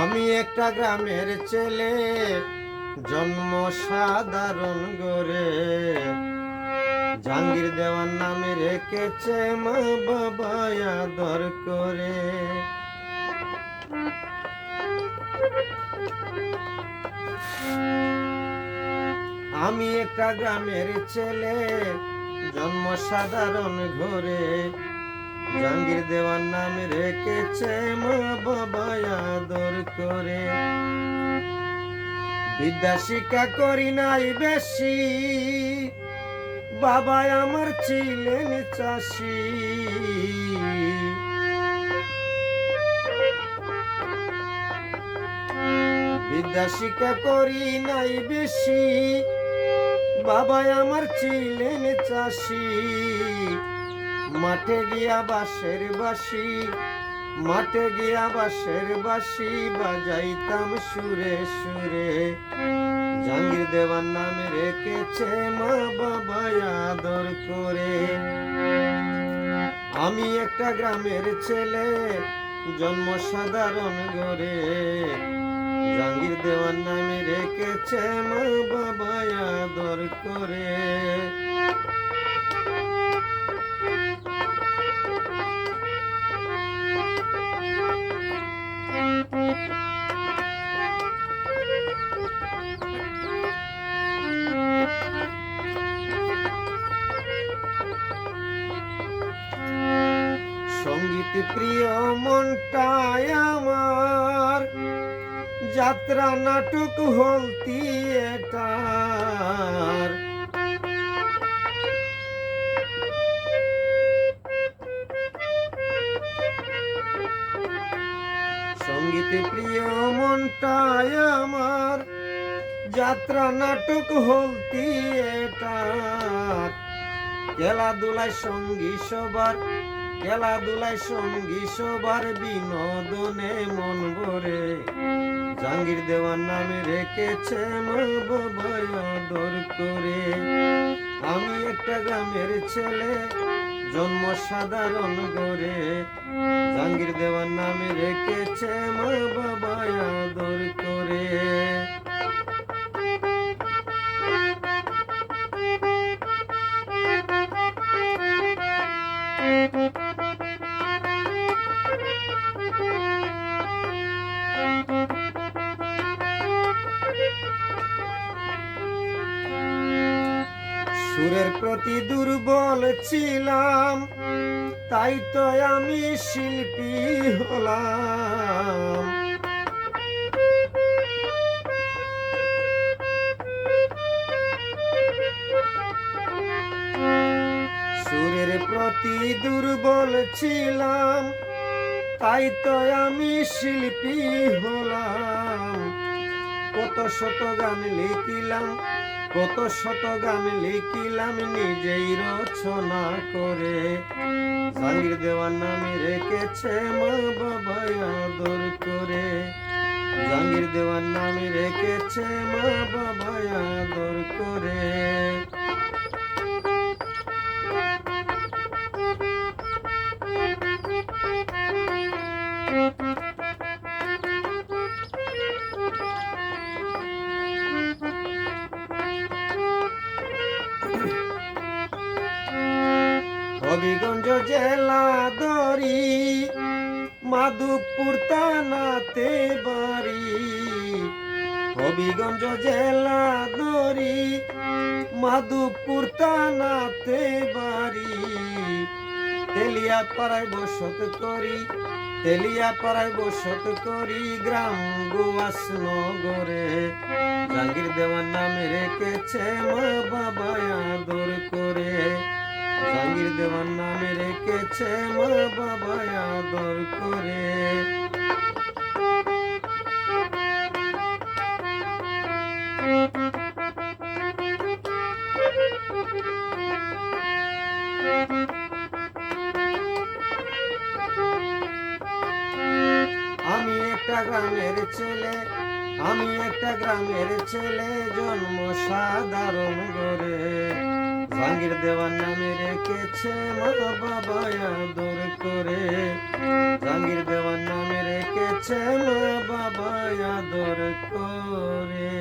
আমি একটা গ্রামের ছেলে, জন্ম সাধারণ গরে জাহাঙ্গীর দেওয়ার নামে রেখেছে মা বাবা আদর করে। আমি একটা গ্রামের ছেলে জন্ম সাধারণ ঘরে। জাহাঙ্গীর দেওয়ার নামে রেখেছে মা বাবা আদর করে। বিদ্যা শিক্ষা করি নাই বেশি বাবা আমার ছিলেন চাষি। বিদ্যা শিক্ষা করি নাই বেশি বাবা আমার ছিলেন চাষি। মাঠে গিয়া বাঁশের বাসি মাঠে গিয়া বাঁশের বাসি বাজাইতাম সুরে সুরে। জাহাঙ্গীর দেওয়ার নামে রেখেছে মা বাবা আদর করে। আমি একটা গ্রামের ছেলে, জন্ম সাধারণ গরে জাহাঙ্গীর দেওয়ার নামে রেখেছে মা বাবা আদর করে। সংগীত প্রিয় মনটায় আমার যাত্রা নাটক হল থিয়েটার সংগীত প্রিয় মনটায় আমার। যাত্রা নাটক হল থিয়েটার খেলাধুলায় সঙ্গী সবার খেলাধুলায় সঙ্গী সবার বিনোদনে মন ভরে। জাহাঙ্গীর দেওয়ার নামে রেখেছে করে। আমি একটা গ্রামের ছেলে, জন্ম সাধারণ করে জাহাঙ্গীর দেওয়ার নামে রেখেছে মা বাবা আদর করে। সুরের প্রতি দুর্বল ছিলাম, তাই তো আমি শিল্পী হলাম। সুরের প্রতি দুর্বল ছিলাম, তাই তো আমি শিল্পী হলাম। কত শত গান লিখিলাম কত শত গান লিখিলাম নিজেই রচনা করে। জাহাঙ্গীর দেওয়ার নামে রেখেছে মা বাবা আদর করে। জাহাঙ্গীর দেওয়ার নামে রেখেছে মা বাবা আদর করে। জেলা দরি মাধবপুর থানাতে বাড়ি। হবিগঞ্জ জেলা দরি মাধবপুর থানাতে বাড়ি। তেলিয়া পাড়ায় বসত করি তেলিয়া পাড়ায় বসত করি গ্রাম গুয়াস নগরে। জাহাঙ্গীর দেওয়ার নামে রেখেছে মা বাবা আদর করে। জাহাঙ্গীর দেওয়ার নামে রেখেছে মা বাবা আদর করে। আমি একটা গ্রামের ছেলে, আমি একটা গ্রামের ছেলে, জন্ম সাধারণ গরে জাহাঙ্গীর দেওয়ার নামে রেখেছে মা বাবা আদর করে। জাহাঙ্গীর দেওয়ার নামে রেখেছে মা বাবা আদর করে।